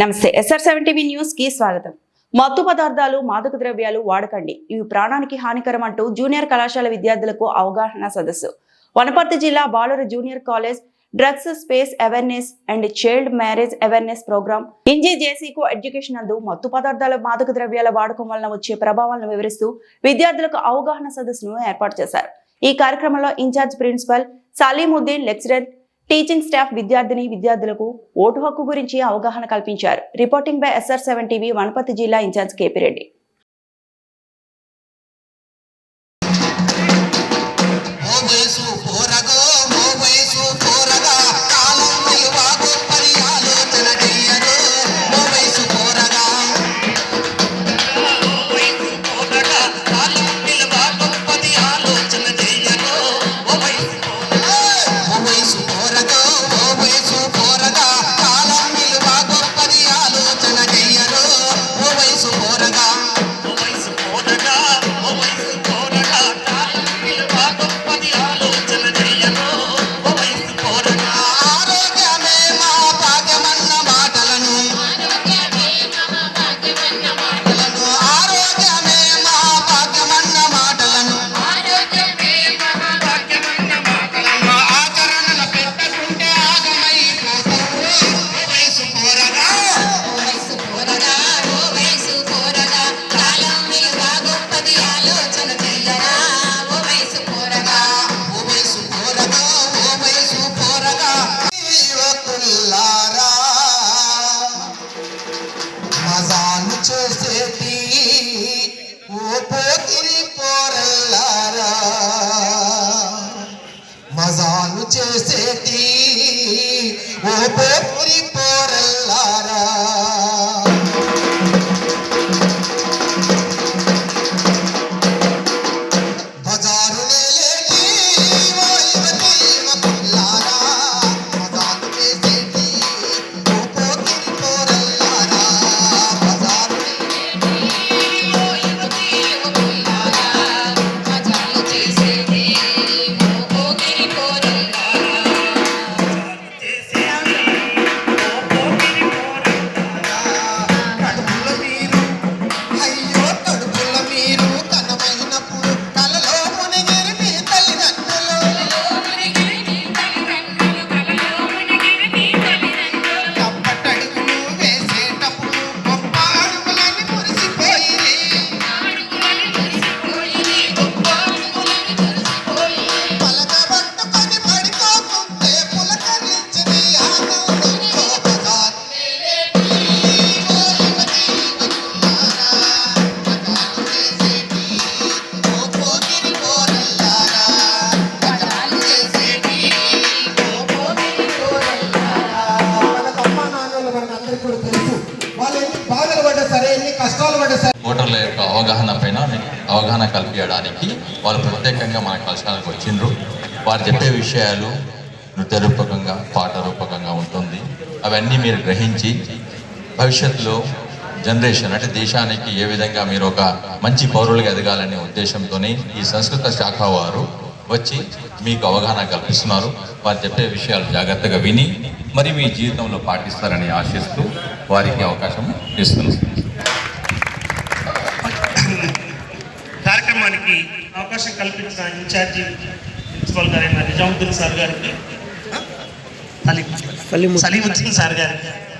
నమస్తే SR seven TV న్యూస్కి స్వాగతం. మత్తు పదార్థాలు మాదక ద్రవ్యాలు వాడకండి. ఇవి ప్రాణానికి హానికరం అంటూ జూనియర్ కళాశాల విద్యార్థులకు అవగాహన సదస్సు. వనపర్తి జిల్లా బాలుర junior college drugs space awareness and child marriage awareness program ఇంజేజేసీకు education నందు మత్తు పదార్థాల మాదక ద్రవ్యాల వాడకం వలన వచ్చే ప్రభావాలను వివరిస్తూ విద్యార్థులకు అవగాహన సదస్సును ఏర్పాటు చేశారు. ఈ కార్యక్రమంలో incharge principal Saleemuddin lecturer teaching staff విద్యార్థిని విద్యార్థులకు ఓటు హక్కు గురించి అవగాహన కల్పించారు. Reporting by S R seven TV Wanaparthy జిల్లా ఇన్ఛార్జ్ కేపీ చేసేటి. ఓ సరే ఎన్ని కష్టాలు పడ్డా సరే? ఓటర్ల యొక్క అవగాహన పైన అవగాహన కల్పించడానికి వాళ్ళు ప్రత్యేకంగా మన కలశాలకు వచ్చిండ్రు. వారు చెప్పే విషయాలు నృత్య రూపకంగా పాట రూపకంగా ఉంటుంది. అవన్నీ మీరు గ్రహించి భవిష్యత్తులో జనరేషన్ అంటే దేశానికి ఏ విధంగా మీరు ఒక మంచి పౌరులుగా ఎదగాలనే ఉద్దేశంతోనే ఈ సంస్కృత శాఖ వారు వచ్చి మీకు అవగాహన కల్పిస్తున్నారు. వారు చెప్పే విషయాలు జాగ్రత్తగా విని మరి మీ జీవితంలో పాటిస్తారని ఆశిస్తూ వారికి అవకాశం ఇస్తున్నాం. కార్యక్రమానికి అవకాశం కల్పించిన ఇన్ఛార్జి ప్రిన్సిపల్ గారైన నిజాముద్దీన్ సార్ గారికి సలీం సలీముద్దీన్ సార్ గారికి